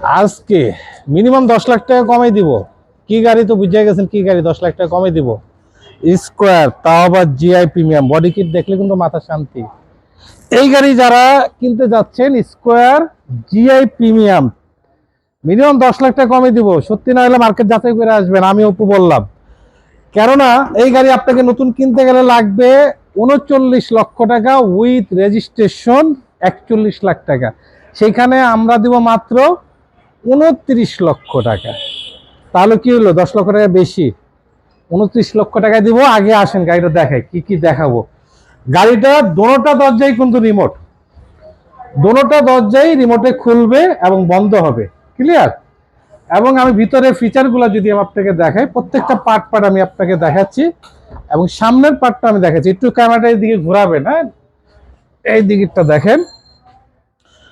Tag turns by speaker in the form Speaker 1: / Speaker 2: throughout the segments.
Speaker 1: আজকে মিনিমাম দশ লাখ টাকা কমাই দিব। কি গাড়ি তো বুঝে গেছেন কি গাড়ি দশ লাখ টাকা কমাই দিব? স্কোয়ার তাও আবার জিআই প্রিমিয়াম বডি কিট দেখলে কিন্তু মাথা শান্তি। এই গাড়ি যারা কিনতে যাচ্ছেন স্কোয়ার জিআই প্রিমিয়াম মিনিমাম দশ লাখ টাকা কমে দিব। সত্যি না হলে মার্কেট যাচাই করে আসবেন, আমি অপু বললাম। কেননা এই গাড়ি আপনাকে নতুন কিনতে গেলে লাগবে উনচল্লিশ লক্ষ টাকা উইথ রেজিস্ট্রেশন একচল্লিশ লাখ টাকা। সেইখানে আমরা দিব মাত্র উনত্রিশ লক্ষ টাকা। তাহলে কি হলো? দশ লক্ষ টাকা বেশি। উনত্রিশ লক্ষ টাকা দিব, আগে আসেন গাড়িটা দেখায় কি কি দেখাবো। গাড়িটা দোনোটা দরজাই কিন্তু রিমোট দোনোটা দরজাই রিমোটে খুলবে এবং বন্ধ হবে। ক্লিয়ার এবং আমি ভিতরে ফিচারগুলো যদি আপনাকে দেখাই, প্রত্যেকটা পার্ট পার্ট আমি আপনাকে দেখাচ্ছি। এবং সামনের পার্টটা আমি দেখাচ্ছি। একটু ক্যামেরাটা দিকে ঘোরাবেন না এই দিকটা দেখেন।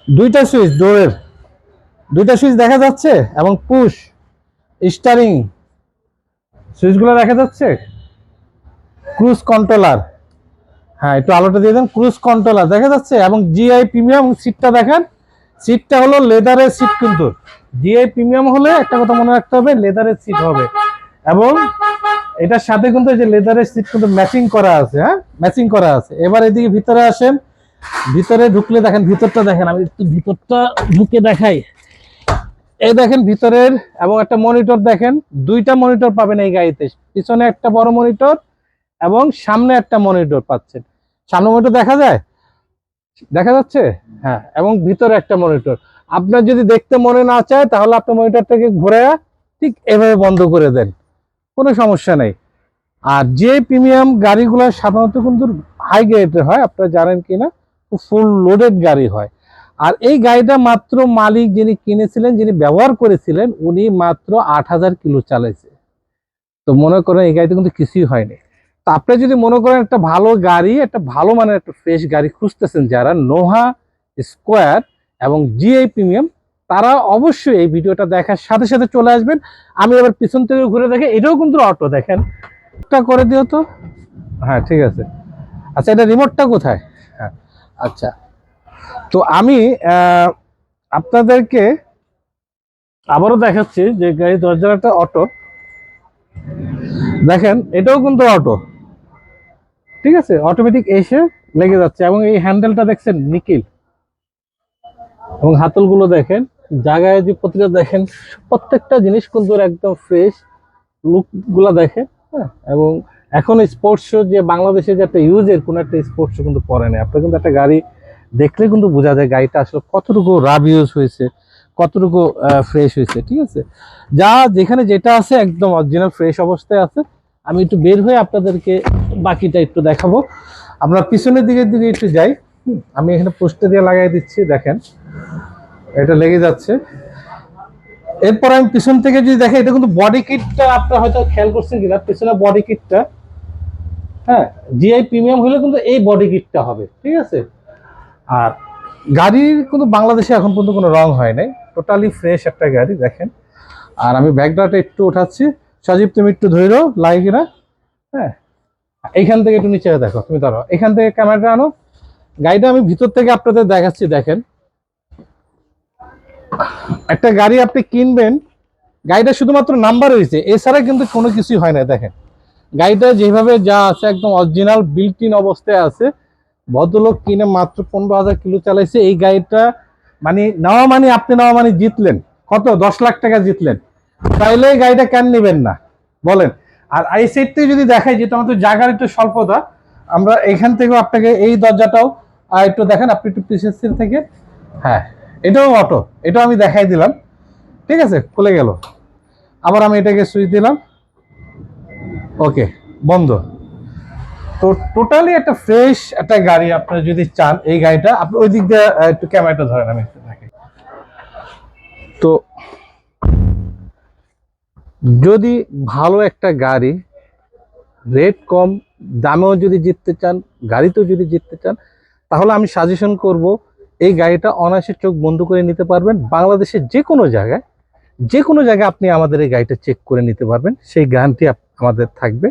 Speaker 1: দুইটা সুইচ ডোরের দুইটা সুইচ দেখা যাচ্ছে এবং পুশ স্টারিং সুইচগুলো দেখা যাচ্ছে? ক্রুজ কন্ট্রোলার হ্যাঁ একটু আলোটা দিয়ে দেন ক্রুজ কন্ট্রোলার দেখা যাচ্ছে এবং জিআই প্রিমিয়াম সিটটা দেখেন। সিটটা হলো লেদারের সিট কিন্তু। জিআই প্রিমিয়াম হলে একটা কথা মনে রাখতে হবে লেদারের সিট হবে। এবং এটার সাথে কিন্তু যে লেদারের সিট কিন্তু ম্যাচিং করা আছে হ্যাঁ? ম্যাচিং করা আছে। এবার এদিকে ভিতরে আসেন, ভিতরে ঢুকলে দেখেন, ভিতরটা দেখেন, আমি একটু ভিতরটা ঢুকে দেখাই। এই দেখেন ভিতরের এবং একটা মনিটর দেখেন, দুইটা মনিটর পাবেন এই গাড়িতে। পিছনে একটা বড় মনিটর এবং সামনে একটা মনিটর পাচ্ছেন। সামনে মনিটর দেখা যায়? দেখা যাচ্ছে? হ্যাঁ এবং ভিতরে একটা মনিটর। আপনার যদি দেখতে মনে না চায়, তাহলে আপনি মনিটরটাকে ঘুরে ঠিক এভাবে বন্ধ করে দেন। কোনো সমস্যা নেই। আর যে প্রিমিয়াম গাড়িগুলো সাধারণত কিন্তু হাই গ্রেডের হয়, আপনারা জানেন কিনা ফুল লোডেড গাড়ি হয়। আর এই গাড়িটা মাত্র মালিক যিনি কিনেছিলেন, যিনি ব্যবহার করেছিলেন, উনি মাত্র আট হাজার কিলো চালাইছে। তো মনে করেন এই গাড়িতে কিন্তু কিছুই হয়নি। তো আপনি যদি মনে করেন একটা ভালো গাড়ি, একটা ভালো মানের একটা ফ্রেশ গাড়ি খুঁজতেছেন যারা নোহা স্কোয়ার এবং জিআই প্রিমিয়াম, তারা অবশ্যই এই ভিডিওটা দেখার সাথে সাথে চলে আসবেন। আমি এবার পিছন থেকে ঘুরে দেখে, এটাও কিন্তু অটো দেখেন। একটা করে দিও তো। হ্যাঁ ঠিক আছে। আচ্ছা এটা রিমোটটা কোথায়? হ্যাঁ আচ্ছা। তো আমি আপনাদেরকে আবারও দেখাচ্ছি যে গাড়ি দশ একটা অটো। দেখেন, এটাও কিন্তু অটো। ঠিক আছে? অটোমেটিক এসে লেগে যাচ্ছে এবং এই হ্যান্ডেলটা দেখছেন নিকিল এবং হাতলগুলো দেখেন, জায়গায় যে প্রতিটা দেখেন, প্রত্যেকটা জিনিস কিন্তু একদম ফ্রেশ লুকগুলা দেখেন হ্যাঁ? এবং এখন স্পোর্টস শো যে বাংলাদেশে যে একটা ইউজের কোনো একটা স্পোর্টস শো কিন্তু পরে নেই। আপনার কিন্তু একটা গাড়ি দেখলে কিন্তু বোঝা যায় গাড়িটা আসলে কতটুকু রাব ইউজ হয়েছে, কতটুকু ফ্রেশ হয়েছে, ঠিক আছে? যা যেখানে যেটা আছে একদম অরিজিনাল ফ্রেশ অবস্থায় আছে। আমি একটু বের হয়ে আপনাদেরকে বাকিটা একটু দেখাবো। আমরা পিছনের দিকের দিকে একটু যাই। আমি এখানে পোস্টে দিয়ে লাগাই দিচ্ছি, দেখেন। এটা লেগে যাচ্ছে। এরপর আমি পিছন থেকে যদি দেখেন, এটা কিন্তু বডি কিটটা আপনারা হয়তো খেয়াল করছেন কিনা পিছনে বডি কিটটা হ্যাঁ জিআই প্রিমিয়াম হলে কিন্তু এই বডি কিটটা হবে, ঠিক আছে? আর গাড়ির কিন্তু বাংলাদেশে এখন পর্যন্ত কোনো রং হয় নাই। টোটালি ফ্রেশ একটা গাড়ি, দেখেন। আর আমি ব্যাগডাটা একটু উঠাচ্ছি সজীব, তুমি একটু ধরো কিনা হ্যাঁ। এইখান থেকে একটু নিচে দেখো, তুমি ধরো। এখান থেকে ক্যামেরাটা আনো। গাড়িটা আমি ভিতর থেকে আপনাদের দেখাচ্ছি, দেখেন। একটা গাড়ি আপনি কিনবেন, গাড়িটা শুধুমাত্র নাম্বার হয়েছে এছাড়া কিন্তু কোনো কিছুই হয় না দেখেন। গাড়িটা যেভাবে যা আছে, একদম অরিজিনাল বিল্ট ইন অবস্থায় আছে। ভদ্রলোক কিনে মাত্র পনেরো হাজার কিলো চালাইছে। এই গাড়িটা মানে নেওয়া মানে আপনি নেওয়া মানে জিতলেন। কত? দশ লাখ টাকা জিতলেন। তাইলে এই গাড়িটা কেন নেবেন না? বলেন। আর এই থেকে যদি দেখাই, যেহেতু আমাদের জায়গার একটু স্বল্পতা, আমরা এখান থেকেও আপনাকে এই দরজাটাও একটু দেখেন, আপনি একটু সিট থেকে। হ্যাঁ এটাও অটো এটাও আমি দেখাই দিলাম। ঠিক আছে? খুলে গেল। আবার আমি এটাকে সুইচ দিলাম। ওকে বন্ধ। তো টোটালি একটা ফ্রেশ একটা গাড়ি আপনারা যদি চান, এই গাড়িটা, আপনি ওই দিক দিয়ে একটু ক্যামেরাটা ধরেন আমি একটু তো যদি ভালো একটা গাড়ি রেট কম, দামেও যদি জিততে চান, গাড়িতেও যদি জিততে চান, তাহলে আমি সাজেশন করব, এই গাড়িটা অনায়াসে চোখ বন্ধ করে নিতে পারবেন। বাংলাদেশের যে কোনো জায়গায় যে কোনো জায়গায় আপনি আমাদের এই গাড়িটা চেক করে নিতে পারবেন। সেই গ্যারান্টি আমাদের থাকবে।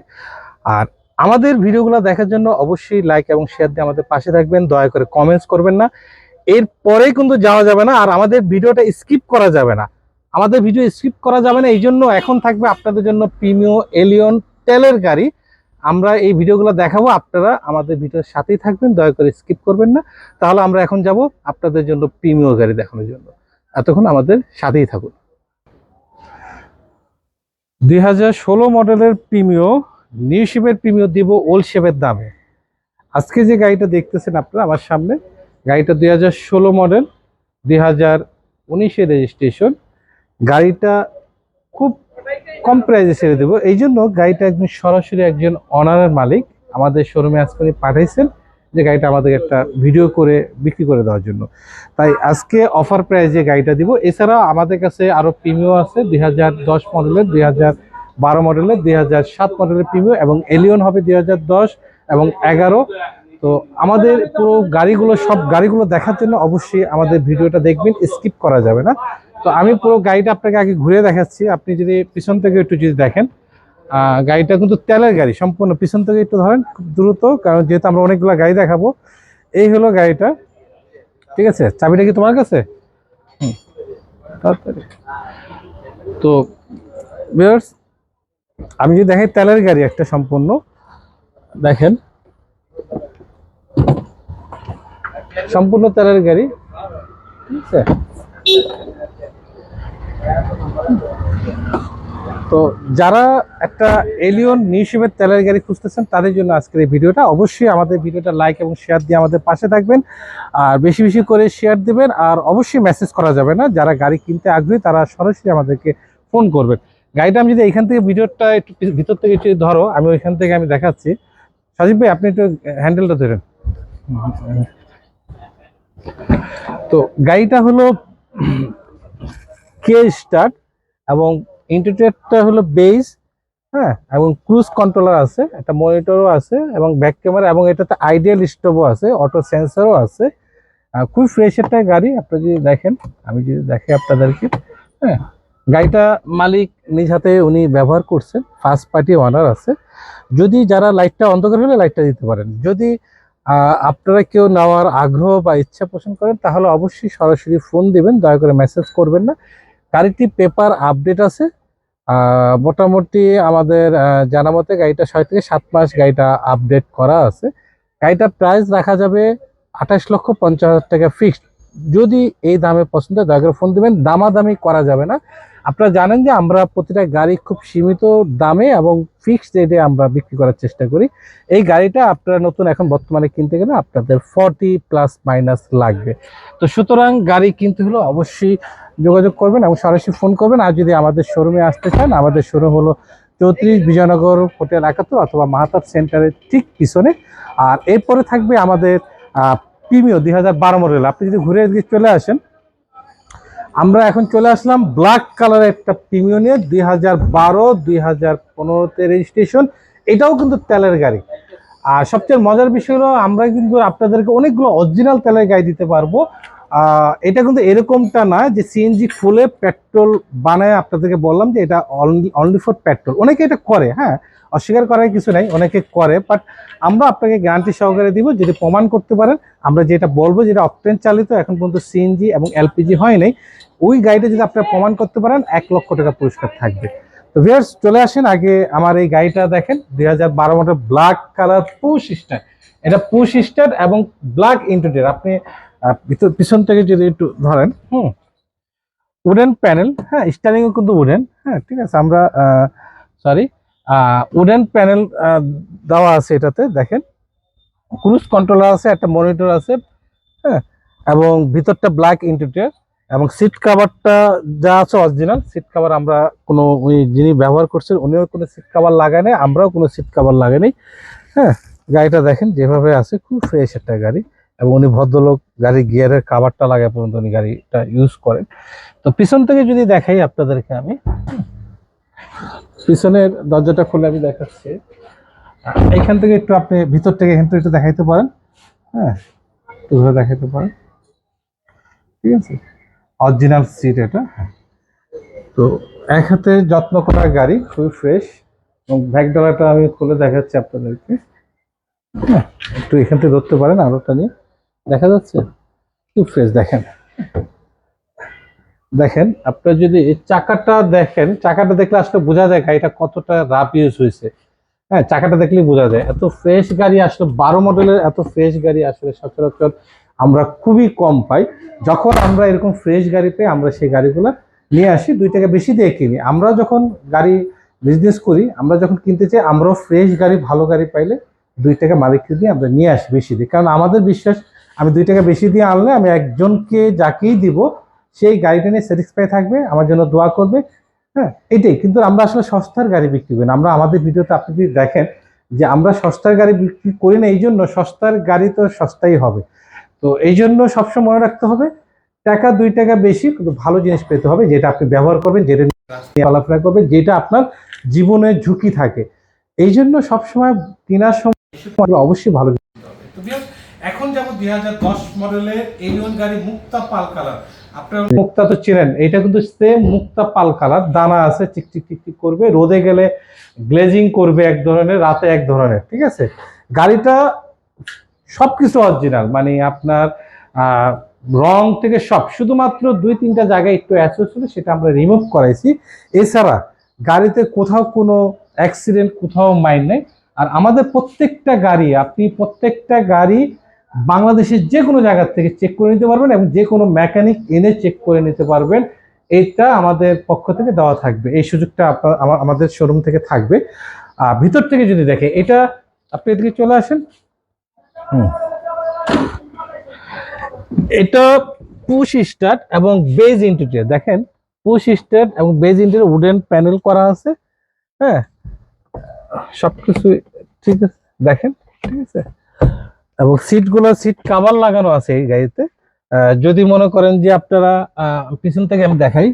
Speaker 1: আর আমাদের ভিডিওগুলো দেখার জন্য অবশ্যই লাইক এবং শেয়ার দিয়ে আমাদের পাশে থাকবেন। দয়া করে কমেন্টস করবেন না। এরপরেই কিন্তু যাওয়া যাবে না আর আমাদের ভিডিওটা স্কিপ করা যাবে না। আমাদের ভিডিও স্কিপ করা যাবে না এই জন্য এখন থাকবে আপনাদের জন্য প্রিমিও এলিয়ন তেলের গাড়ি। আমরা এই ভিডিওগুলো দেখাবো, আপনারা আমাদের ভিডিওর সাথেই থাকবেন, দয়া করে স্কিপ করবেন না। তাহলে আমরা এখন যাব আপনাদের জন্য প্রিমিও গাড়ি দেখানোর জন্য। এতক্ষণ আমাদের সাথেই থাকুন। দুই হাজার ষোলো মডেলের প্রিমিও নিউ শেপের প্রিমিও দিব ওল্ড শেপের দামে। আজকে যে গাড়িটা দেখতেছেন আপনারা আমার সামনে, গাড়িটা দুই হাজার ষোলো মডেল দুই হাজার রেজিস্ট্রেশন গাড়িটা খুব কম প্রাইসে ছেড়ে দেবো। এই জন্য গাড়িটা একজন সরাসরি একজন অনারের মালিক আমাদের শোরুমে আজকে পাঠাইছেন যে গাড়িটা আমাদের একটা ভিডিও করে বিক্রি করে দেওয়ার জন্য। তাই আজকে অফার প্রাইজে গাড়িটা দিব। এছাড়াও আমাদের কাছে আরও প্রিমিও আছে, দুই হাজার দশ মডেলের দুই হাজার বারো মডেলের দুই হাজার সাত মডেলের প্রিমিও এবং এলিয়ন হবে দুই হাজার দশ এবং এগারো। তো আমাদের পুরো গাড়িগুলো সব গাড়িগুলো দেখার জন্য অবশ্যই আমাদের ভিডিওটা দেখবেন স্কিপ করা যাবে না। তো আমি পুরো গাড়িটা আপনাকে আগে ঘুরে দেখাচ্ছি। আপনি যদি পিছন থেকে একটু যদি দেখেন গাড়িটা কিন্তু তেলের গাড়ি সম্পূর্ণ পিছন থেকে একটু ধরেন খুব দ্রুত কারণ যেহেতু আমরা অনেকগুলো গাড়ি দেখাবো এই হলো গাড়িটা। ঠিক আছে? চাবিটা কি তোমার কাছে? তো viewers, আমি যদি দেখাই, তেলের গাড়ি একটা সম্পূর্ণ। দেখেন। সম্পূর্ণ তেলের গাড়ি। ঠিক আছে? তো যারা একটা এলিয়ন নিউশিপের তেলের গাড়ি খুঁজতেছেন, তাদের জন্য আজকের এই ভিডিওটা। অবশ্যই আমাদের ভিডিওটা লাইক এবং শেয়ার দিয়ে আমাদের পাশে থাকবেন। আর বেশি বেশি করে শেয়ার দিবেন। আর অবশ্যই মেসেজ করা যাবে না। যারা গাড়ি কিনতে আগ্রহী, তারা সরাসরি আমাদেরকে ফোন করবেন। গাড়িটা আমি যদি এখান থেকে ভিডিওটা একটু ভিতর থেকে একটু ধরো, আমি ওইখান থেকে আমি দেখাচ্ছি। সাজিব ভাই, আপনি একটু হ্যান্ডেলটা ধরেন। তো গাড়িটা হলো কে স্টার্ট এবং ইন্টারটেটটা হলো বেস হ্যাঁ এবং ক্রুজ কন্ট্রোলার আছে, একটা মনিটরও আছে, এবং ব্যাক ক্যামেরা, এবং এটাতে আইডিয়াল স্টোভও আছে, অটো সেন্সারও আছে। খুব ফ্রেশ একটা গাড়ি, আপনি যদি দেখেন, আমি যদি দেখি আপনাদেরকে হ্যাঁ। গাড়িটা মালিক নিজ হাতে উনি ব্যবহার করছেন ফার্স্ট পার্টি ওনার আছে। যদি যারা লাইটটা অন্ধকার হলে লাইটটা দিতে পারেন। যদি আপনারা কেউ নেওয়ার আগ্রহ বা ইচ্ছা পোষণ করেন, তাহলে অবশ্যই সরাসরি ফোন দিবেন, দয়া করে মেসেজ করবেন না। গাড়িটি পেপার আপডেট আছে। মোটামুটি আমাদের জানা মতে গাড়িটা ছয় থেকে সাত মাস গাড়িটা আপডেট করা আছে। গাড়িটার প্রাইস রাখা যাবে আঠাশ লক্ষ পঞ্চাশ হাজার টাকা ফিক্সড যদি এই দামে পছন্দ হয়, দয়া করে ফোন দিবেন। দামাদামি করা যাবে না। আপনারা জানেন যে আমরা প্রতিটা গাড়ি খুব সীমিত দামে এবং ফিক্সড রেটে আমরা বিক্রি করার চেষ্টা করি। এই গাড়িটা আপনারা নতুন এখন বর্তমানে কিনতে গেলে আপনাদের ফর্টি প্লাস মাইনাস লাগবে। তো সুতরাং গাড়ি কিনতে হলে অবশ্যই যোগাযোগ করবেন এবং সরাসরি ফোন করবেন। আর যদি আমাদের শোরুমে আসতে চান, আমাদের শোরুম হলো চৌত্রিশ বিজয়নগর হোটেল একাত্তর অথবা মাহাতাব সেন্টারের ঠিক পিছনে। আর এরপরে থাকবে আমাদের প্রিমিও দুই হাজার বারো মডেল। আপনি যদি ঘুরে চলে আসেন আমরা এখন চলে আসলাম ব্ল্যাক কালারের একটা প্রিমিও দুই হাজার বারো, দুই হাজার পনেরোতে রেজিস্ট্রেশন এটাও কিন্তু তেলের গাড়ি। আর সবচেয়ে মজার বিষয় হলো, আমরা কিন্তু আপনাদেরকে অনেকগুলো অরিজিনাল তেলের গাড়ি দিতে পারব। এটা কিন্তু এরকমটা না যে সিএনজি ফুলে পেট্রোল বানায় আপনাদেরকে বললাম যে এটা অনলি ফর পেট্রোল অনেকে এটা করে হ্যাঁ অস্বীকার করার কিছু নাই, অনেকে করে বাট আমরা আপনাকে গ্যারান্টি সহকারে দিব যদি প্রমাণ করতে পারেন। আমরা যেটা বলব যেটা অকটেন চালিত, এখন পর্যন্ত সিএনজি এবং এলপিজি হয় নাই। ওই গাড়িটা যদি আপনারা প্রমাণ করতে পারেন, এক লক্ষ টাকা পুরস্কার থাকবে। তো ভিউয়ার্স চলে আসেন আগে আমার এই গাড়িটা দেখেন, দুই হাজার বারো model black colour push start. এটা পুশ স্টার এবং ব্ল্যাক ইন্টেরিয়র আপনি ভিতর- পিছন থেকে যদি একটু ধরেন, হুম উডেন প্যানেল হ্যাঁ স্টারিংও কিন্তু উডেন হ্যাঁ ঠিক আছে, আমরা সরি উডেন প্যানেল দেওয়া আছে এটাতে, দেখেন। ক্রুজ কন্ট্রোলার আছে, একটা মনিটর আছে হ্যাঁ এবং ভিতরটা ব্ল্যাক ইন্টেরিয়র এবং সিট কাভারটা যা আছে অরিজিনাল সিট কাভার আমরা কোনো ওই যিনি ব্যবহার করছেন, উনিও কোনো সিট কাভার লাগায় নাই, আমরাও কোনো সিট কাভার লাগাই হ্যাঁ গাড়িটা দেখেন যেভাবে আছে, খুব ফ্রেশ একটা গাড়ি এবং উনি ভদ্রলোক গাড়ি গিয়ারের কাভারটা লাগায় পর্যন্ত উনি গাড়িটা ইউজ করেন। তো পিছন থেকে যদি দেখাই আপনাদেরকে আমি, পিছনের দরজাটা খুলে আমি দেখাচ্ছি। এখান থেকে একটু আপনি ভিতর থেকে এখান থেকে একটু দেখাইতে পারেন। হ্যাঁ এইভাবে দেখাইতে পারেন। ঠিক আছে? অরিজিনাল সিট এটা তো এক হাতে যত্ন করা গাড়ি খুবই ফ্রেশ এবং ব্যাক ডলাটা আমি খুলে দেখাচ্ছি আপনাদেরকে। হ্যাঁ, একটু এখান থেকে ধরতে পারেন আলোটা নিয়ে। দেখা যাচ্ছে? একটু ফ্রেশ দেখেন। দেখেন আপনার যদি চাকাটা দেখেন চাকাটা দেখলে আসলে বোঝা যায় গাড়িটা কতটা রাফ ইউজ হয়েছে। হ্যাঁ চাকাটা দেখলেই বোঝা যায়। এত ফ্রেশ গাড়ি আসলে, বারো মডেলের এত ফ্রেশ গাড়ি আসলে সচরাচর আমরা খুবই কম পাই। যখন আমরা এরকম ফ্রেশ গাড়ি পাই আমরা সেই গাড়িগুলো নিয়ে আসি, দুই টাকা বেশি দিয়ে কিনি। আমরা যখন গাড়ি বিজনেস করি, আমরা যখন কিনতে চাই, আমরাও ফ্রেশ গাড়ি, ভালো গাড়ি পাইলে দুই টাকা মালিককে দিয়ে আমরা নিয়ে আসি বেশি দিই কারণ আমাদের বিশ্বাস, আমি দুই টাকা বেশি দিয়ে আনলে আমি একজনকে যাকেই দিব, সেই গাড়িটা নিয়ে স্যাটিসফাই থাকবে, আমার জন্য দোয়া করবে হ্যাঁ এটাই। কিন্তু আমরা আসলে সস্তার গাড়ি বিক্রি করি না। আমরা আমাদের ভিডিওতে আপনি যদি দেখেন যে আমরা সস্তার গাড়ি বিক্রি করি না, এই জন্য সস্তার গাড়ি তো সস্তাই হবে। তো এই জন্য সবসময় মনে রাখতে হবে, টাকা, দুই টাকা বেশি কিন্তু ভালো জিনিস পেতে হবে, যেটা আপনি ব্যবহার করবেন, যেটা চলাফেরা করবেন, যেটা আপনার জীবনের ঝুঁকি থাকে। এই জন্য সবসময় কেনার সময় অবশ্যই ভালো এখন যাব দুই হাজার দশ মডেলের এলিয়ন গাড়ি মুক্তা পাল কালার। মুক্তা তো চেনেন এটা কিন্তু সেম মুক্তা পাল কালার দানা আছে চিকচিক টিকটিক করবে, রোদে গেলে গ্লেজিং করবে এক ধরনের, রাতে এক ধরনের, ঠিক আছে? গাড়িটা সবকিছু অরিজিনাল মানে আপনার রং থেকে সব, শুধুমাত্র দুই, তিনটা জায়গায় একটু অ্যাসোস ছিল, সেটা আমরা রিমুভ করাইছি। এছাড়া গাড়িতে কোথাও কোনো অ্যাক্সিডেন্ট কোথাও মাইন নেই। আর আমাদের প্রত্যেকটা গাড়ি, আপনি প্রত্যেকটা গাড়ি বাংলাদেশের যে কোনো জায়গা থেকে চেক করে নিতে পারবেন এবং যে কোনো মেকানিক এনে চেক করে নিতে পারবেন। এটা আমাদের পক্ষ থেকে দেওয়া থাকবে। এই সুযোগটা আপনার আমা- আমাদের শোরুম থেকে থাকবে। আর ভিতর থেকে যদি দেখে এটা আপনি এদিকে চলে আসেন। হুম। এটা পুশ স্টার্ট এবং বেজ ইন্টেরিয়র দেখেন পুশ স্টার্ট এবং বেজ ইন্টেরিয়র উডেন প্যানেল করা আছে। হ্যাঁ সব সবকিছু ঠিক আছে। দেখেন, ঠিক আছে? এবং সিটগুলো, সিট কাভার লাগানো আছে এই গাড়িতে। যদি মনে করেন যে আপনারা পিছন থেকে আমি দেখাই।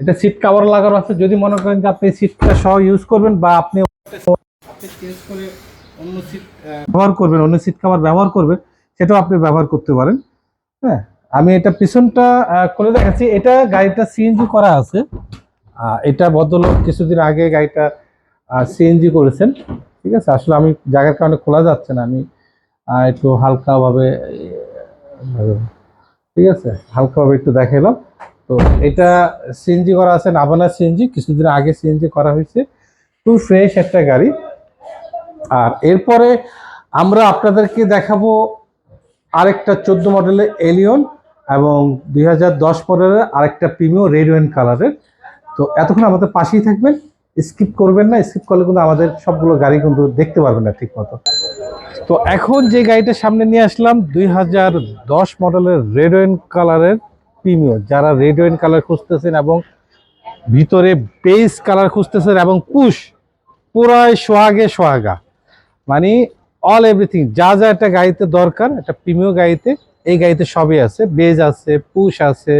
Speaker 1: এটা সিট কাভার লাগানো আছে। যদি মনে করেন যে আপনি সিটটা সহ ইউজ করবেন বা আপনি সিট ব্যবহার করবেন, অন্য সিট কাভার ব্যবহার করবেন, সেটাও আপনি ব্যবহার করতে পারেন। হ্যাঁ আমি এটা পিছনটা খুলে দেখাচ্ছি। এটা গাড়িটা সিএনজি করা আছে। এটা ভদ্রলোক কিছুদিন আগে গাড়িটা সিএনজি করেছেন। ঠিক আছে? আসলে আমি জায়গার কারণে খোলা যাচ্ছে না। আমি একটু হালকাভাবে, ঠিক আছে? হালকাভাবে একটু দেখালাম তো এটা সিএনজি করা আছে, নাভানা সিএনজি কিছুদিন আগে সিএনজি করা হয়েছে। খুব ফ্রেশ একটা গাড়ি। আর এরপরে আমরা আপনাদেরকে দেখাবো আরেকটা চোদ্দ মডেলের এলিয়ন এবং দুই হাজার দশ মডেলের আরেকটা প্রিমিয়াম রেড ওয়েন কালারের তো এতক্ষণ আমাদের পাশেই থাকবেন। স্কিপ করবেন না, স্কিপ করলে কিন্তু আমাদের সবগুলো গাড়ি কিন্তু দেখতে পারবেন না ঠিক মতো তো এখন যে গাড়িটা সামনে নিয়ে আসলাম, দুই হাজার দশ মডেলের রেড ওয়েন কালারের প্রিমিয়াম যারা রেড ওয়েন কালার খুঁজতেছেন এবং ভিতরে বেস কালার খুঁজতেছেন এবং পুশ, পুরাই সোহাগে সোহাগা। মানে অল এভরিথিং যা যা একটা গাড়িতে দরকার, একটা প্রিমিয়াম গাড়িতে, এই গাড়িতে সবই আছে। বেজ আছে, পুশ আছে,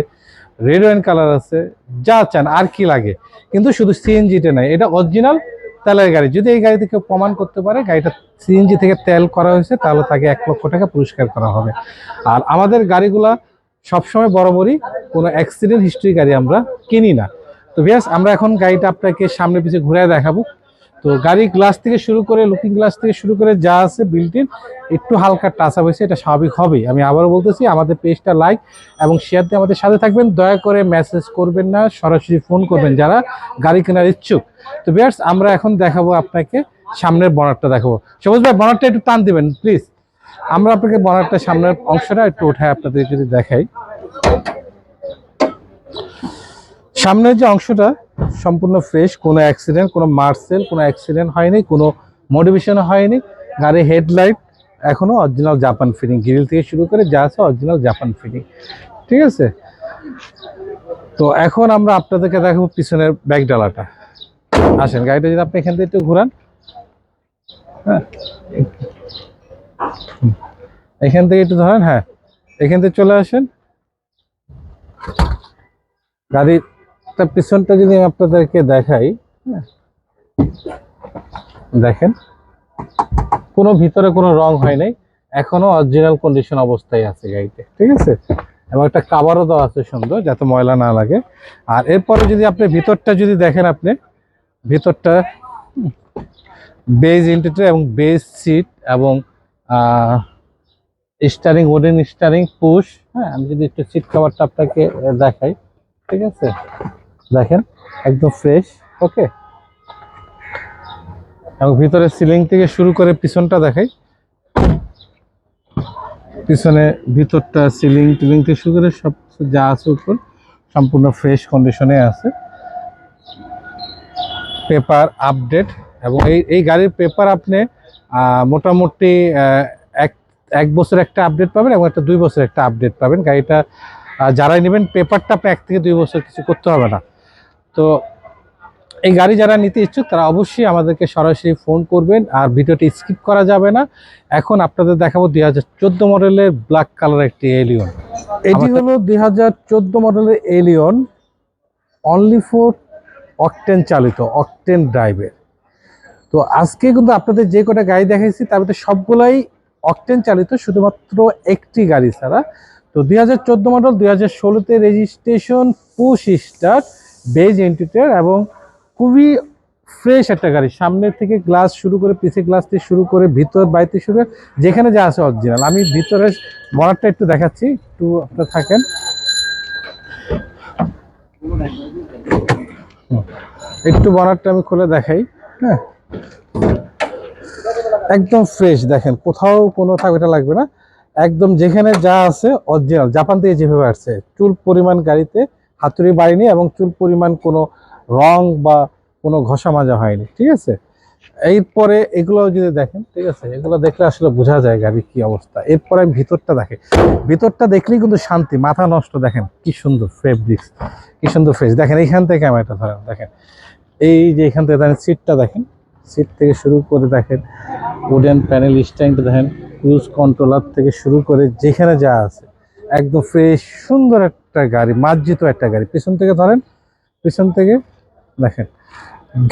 Speaker 1: রেড ওয়াইন কালার আছে, যা চান আর কি লাগে। কিন্তু শুধু সিএনজিটা নাই এটা অরিজিনাল তেলের গাড়ি। যদি এই গাড়িতে কেউ প্রমাণ করতে পারে, গাড়িটা সিএনজি থেকে তেল করা হয়েছে, তাহলে তাকে এক লক্ষ টাকা পুরস্কার করা হবে। আর আমাদের গাড়িগুলা সবসময় বরাবরই কোনো অ্যাক্সিডেন্ট হিস্ট্রি গাড়ি আমরা কিনি না। তো বিয়াস আমরা এখন গাড়িটা আপনাকে সামনে পিছিয়ে ঘুরে দেখাবো। তো গাড়ি গ্লাস থেকে শুরু করে লুকিং গ্লাস থেকে শুরু করে যা আছে বিল্ট ইন একটু হালকা টাচ আপ হয়েছে, এটা স্বাভাবিক হবেই। আমি আবারও বলতেছি, আমাদের পেজটা লাইক এবং শেয়ার দিয়ে আমাদের সাথে থাকবেন। দয়া করে মেসেজ করবেন না, সরাসরি ফোন করবেন যারা গাড়ি কেনার ইচ্ছুক। তো বিয়ার্স আমরা এখন দেখাবো আপনাকে সামনের বনারটা দেখাবো। সবুজ ভাই বনারটা একটু টান দেবেন প্লিজ আমরা আপনাকে বনারটা সামনের অংশটা একটু উঠায় আপনাদের যদি দেখাই। সামনের যে অংশটা সম্পূর্ণ ফ্রেশ কোনো অ্যাক্সিডেন্ট কোনো মার্সেল কোনো অ্যাক্সিডেন্ট হয়নি, কোনো মোটিভেশন হয়নি। গাড়ির হেডলাইট এখনও অরিজিনাল জাপান ফিটিং গ্রিল থেকে শুরু করে যা আছে অরিজিনাল জাপান ফিটিং ঠিক আছে? তো এখন আমরা আপনাদেরকে দেখাবো পিছনের ব্যাক ডালাটা। আসেন, গাড়িটা যদি আপনি এখান থেকে একটু ঘুরান। হ্যাঁ এখান থেকে একটু ধরেন হ্যাঁ। এখান থেকে চলে আসেন। গাড়ির একটা পিছনটা যদি আমি আপনাদেরকে দেখাই হ্যাঁ, দেখেন কোনো ভিতরে কোনো রং হয় নাই এখনও অরিজিনাল কন্ডিশন অবস্থায় আছে গাড়িতে ঠিক আছে? এবং একটা কাবারও দেওয়া আছে সুন্দর যাতে ময়লা না লাগে। আর এরপরে যদি আপনি ভিতরটা যদি দেখেন আপনি ভিতরটা বেজ ইন্টিরিয়র এবং বেজ সিট এবং স্টারিং ওডেন স্টারিং পুশ হ্যাঁ আমি যদি একটু সিট কভারটা আপনাকে দেখাই ঠিক আছে? দেখেন, একদম ফ্রেশ ওকে এবং ভিতরে সিলিং থেকে শুরু করে পিছনটা দেখাই। পিছনে ভিতরটা সিলিং টিলিং থেকে শুরু করে সব যা আছে উপর সম্পূর্ণ ফ্রেশ কন্ডিশনে আছে। পেপার আপডেট এবং এই এই গাড়ির পেপার আপনি মোটামুটি এক এক বছর একটা আপডেট পাবেন এবং একটা দুই বছর একটা আপডেট পাবেন। গাড়িটা যারাই নেবেন পেপারটা আপনি এক থেকে দুই বছর কিছু করতে হবে না। তো এই গাড়ি যারা নিতে ইচ্ছুক তারা অবশ্যই আমাদেরকে সরাসরি ফোন করবেন আর ভিডিওটি স্কিপ করা যাবে না। এখন আপনাদের দেখাবো দুই হাজার চোদ্দ মডেলের ব্ল্যাক কালার একটি এলিয়ন এটি হলো দুই হাজার চোদ্দ মডেলের এলিয়ন অনলি ফর অকটেন চালিত অকটেন ড্রাইভের তো আজকে কিন্তু আপনাদের যে কটা গাড়ি দেখাইছি তার মধ্যে সবগুলাই অকটেন চালিত শুধুমাত্র একটি গাড়ি ছাড়া। তো দুই হাজার চোদ্দ মডেল দুই হাজার ষোলোতে রেজিস্ট্রেশন পুশ স্টার্ট বেজ এন্টিটার এবং খুবই ফ্রেশ একটা গাড়ি। সামনে থেকে গ্লাস শুরু করে, পিছে গ্লাস থেকে শুরু করে, ভিতর বাইতে শুরু করে, যেখানে যা আছে অরিজিনাল আমি ভিতরে বনারটা একটু দেখাচ্ছি, একটু আপনার থাকেন। একটু বনারটা আমি খুলে দেখাই হ্যাঁ। একদম ফ্রেশ দেখেন, কোথাও কোনো থাকবে লাগবে না। একদম যেখানে যা আছে অরিজিনাল জাপান থেকে যেভাবে আসছে, চুল পরিমাণ গাড়িতে হাতুড়ি বাড়িনি এবং চুল পরিমাণ কোনো রং বা কোনো ঘষা মাজা হয়নি, ঠিক আছে? এরপরে এগুলো যদি দেখেন, ঠিক আছে? এগুলো দেখলে আসলে বোঝা যায় গাড়ির কি অবস্থা। এরপরে আমি ভিতরটা দেখে, ভিতরটা দেখলেই কিন্তু শান্তি, মাথা নষ্ট। দেখেন কি সুন্দর ফেব্রিক্স কি সুন্দর ফ্রেশ দেখেন এইখান থেকে ক্যামেরাটা ধরেন, দেখেন। এই যে এখান থেকে দেখেন সিটটা দেখেন। সিট থেকে শুরু করে দেখেন উডেন প্যানেল স্ট্যান্ডটা দেখেন ক্রুজ কন্ট্রোলার থেকে শুরু করে যেখানে যা আছে, একদম ফ্রেশ সুন্দর একটা গাড়ি, মার্জিত একটা গাড়ি। পিছন থেকে ধরেন, পিছন থেকে দেখেন।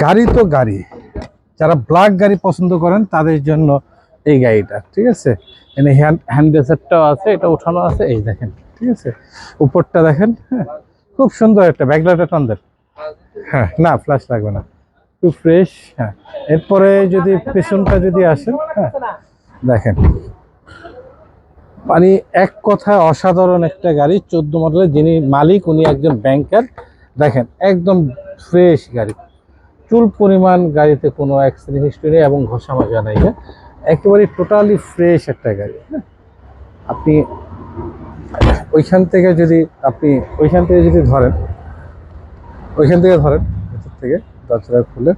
Speaker 1: গাড়ি তো গাড়ি। যারা ব্ল্যাক গাড়ি পছন্দ করেন, তাদের জন্য এই গাড়িটা, ঠিক আছে? এখানে হ্যান্ড হ্যান্ড ড্রেসারটাও আছে, এটা উঠানো আছে, এই দেখেন, ঠিক আছে? উপরটা দেখেন হ্যাঁ খুব সুন্দর একটা ব্যাকলাইটটা টান দেন হ্যাঁ না ফ্ল্যাশ লাগবে না। খুব ফ্রেশ হ্যাঁ। এরপরে যদি পেছনটা যদি আসেন হ্যাঁ দেখেন। মানে এক কথায় অসাধারণ একটা গাড়ি, চোদ্দ মডেলের, যিনি মালিক, উনি একজন ব্যাংকার দেখেন, একদম ফ্রেশ গাড়ি। চুল পরিমাণ গাড়িতে কোনো অ্যাক্সিডেন্ট হিস্টরি নেই এবং ঘষা মাজা নেই হ্যাঁ? একেবারে টোটালি ফ্রেশ একটা গাড়ি হ্যাঁ? আপনি ওইখান থেকে যদি আপনি, ওইখান থেকে যদি ধরেন, ওইখান থেকে ধরেন, ভিতর থেকে দরজাটা খুলে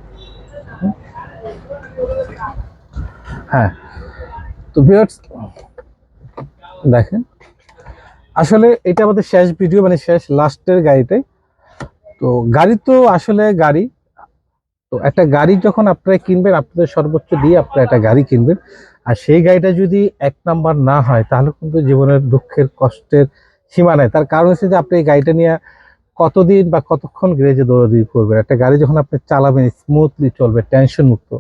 Speaker 1: হ্যাঁ? তো ভিউয়ার্স দেখেন। আসলে এটা আমাদের শেষ ভিডিও মানে শেষ লাস্টের গাড়িটাই। তো গাড়ি তো আসলে গাড়ি। তো একটা গাড়ি যখন আপনারা কিনবেন, আপনাদের সর্বোচ্চ দিয়ে আপনারা একটা গাড়ি কিনবেন। আর সেই গাড়িটা যদি এক নাম্বার না হয়, তাহলে কিন্তু জীবনের দুঃখের কষ্টের সীমা নাই। তার কারণ হচ্ছে যে আপনি এই গাড়িটা নিয়ে কতদিন বা কতক্ষণ গ্রেজে দৌড়াদৌড়ি করবেন? একটা গাড়ি যখন আপনি চালাবেন স্মুথলি চলবে টেনশন মুক্ত।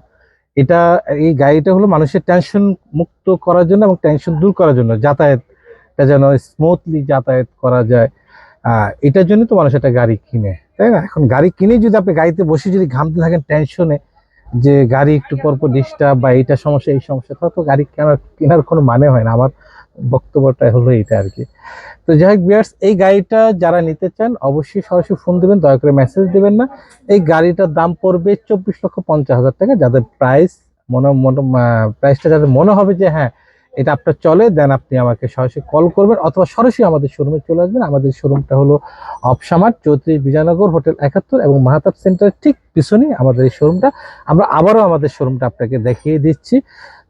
Speaker 1: এটা, এই গাড়িটা হলো মানুষের টেনশন মুক্ত করার জন্য এবং টেনশন দূর করার জন্য, যাতায়াতটা যেন স্মুথলি যাতায়াত করা যায়। এটার জন্য তো মানুষ একটা গাড়ি কিনে, তাই না? এখন গাড়ি কিনে যদি আপনি গাড়িতে বসে যদি ঘামতে থাকেন টেনশনে যে গাড়ি একটু পরপর পর ডিস্টার্ব বা এইটা সমস্যা, এই সমস্যা তো গাড়ি কেনার কেনার কোনো মানে হয় না। আমার বক্তব্যটা হলো এইটা আর কি। তো যাই হোক বিয়ার্স এই গাড়িটা যারা নিতে চান অবশ্যই সরাসরি ফোন দেবেন, দয়া করে মেসেজ দেবেন না। এই গাড়িটার দাম পড়বে চব্বিশ লক্ষ পঞ্চাশ হাজার টাকা। যাদের প্রাইস মনে মনে প্রাইসটা যাদের মনে হবে যে হ্যাঁ এটা আপনার চলে দেন আপনি আমাকে সরাসরি কল করবেন অথবা সরাসরি আমাদের শোরুমে চলে আসবেন। আমাদের শোরুমটা হলো অপসামার চৌত্রিশ বিজয়নগর হোটেল একাত্তর এবং মাহাতাব সেন্টারের ঠিক পিছনেই আমাদের এই শোরুমটা আমরা আবারও আমাদের শোরুমটা আপনাকে দেখিয়ে দিচ্ছি।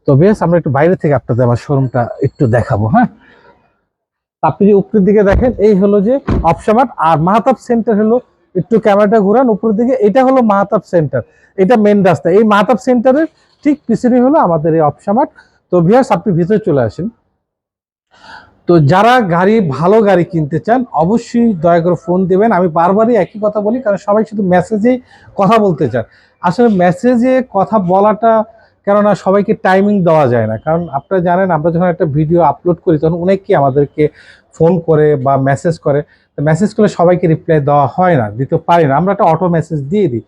Speaker 1: তো বেশ, আমরা একটু বাইরে থেকে আপনাদের আমার শোরুমটা একটু দেখাবো হ্যাঁ? আপনি যে উপরের দিকে দেখেন, এই হলো যে অপসামার আর মাহাতাব সেন্টার হলো একটু ক্যামেরাটা ঘুরান, উপরের দিকে এটা হলো মাহাতাব সেন্টার এটা মেন রাস্তা। এই মাহাতাব সেন্টারের ঠিক পিছনে হলো আমাদের এই অপসামার তো ভিয়ার্স আপনি ভিতরে চলে আসেন। তো যারা গাড়ি, ভালো গাড়ি কিনতে চান, অবশ্যই দয়া করে ফোন দেবেন। আমি বারবারই একই কথা বলি, কারণ সবাই শুধু মেসেজেই কথা বলতে চান আসলে মেসেজে কথা বলাটা কেননা সবাইকে টাইমিং দেওয়া যায় না। কারণ আপনারা জানেন, আমরা যখন একটা ভিডিও আপলোড করি, তখন অনেকেই আমাদেরকে ফোন করে বা মেসেজ করে। তো মেসেজ করলে সবাইকে রিপ্লাই দেওয়া হয় না, দিতে পারি না। আমরা একটা অটো মেসেজ দিয়ে দিই।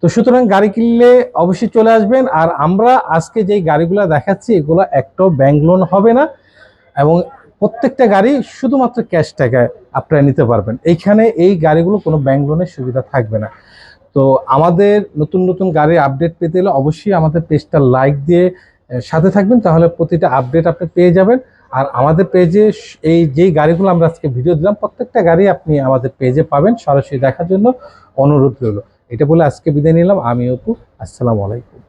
Speaker 1: তো সুতরাং গাড়ি কিনলে অবশ্যই চলে আসবেন। আর আমরা আজকে যেই গাড়িগুলো দেখাচ্ছি, এগুলো একটাও ব্যাংক লোন হবে না। এবং প্রত্যেকটা গাড়ি শুধুমাত্র ক্যাশ টাকায় আপনারা নিতে পারবেন। এইখানে এই গাড়িগুলো কোনো ব্যাংক লোনের সুবিধা থাকবে না। তো আমাদের নতুন নতুন গাড়ির আপডেট পেতে হলে অবশ্যই আমাদের পেজটা লাইক দিয়ে সাথে থাকবেন, তাহলে প্রতিটা আপডেট আপনি পেয়ে যাবেন। আর আমাদের পেজে এই যেই গাড়িগুলো আমরা আজকে ভিডিও দিলাম, প্রত্যেকটা গাড়ি আপনি আমাদের পেজে পাবেন। সরাসরি দেখার জন্য অনুরোধ রইল। এটা বলে আজকে বিদায় নিলাম। আমি অপু, আসসালামু আলাইকুম।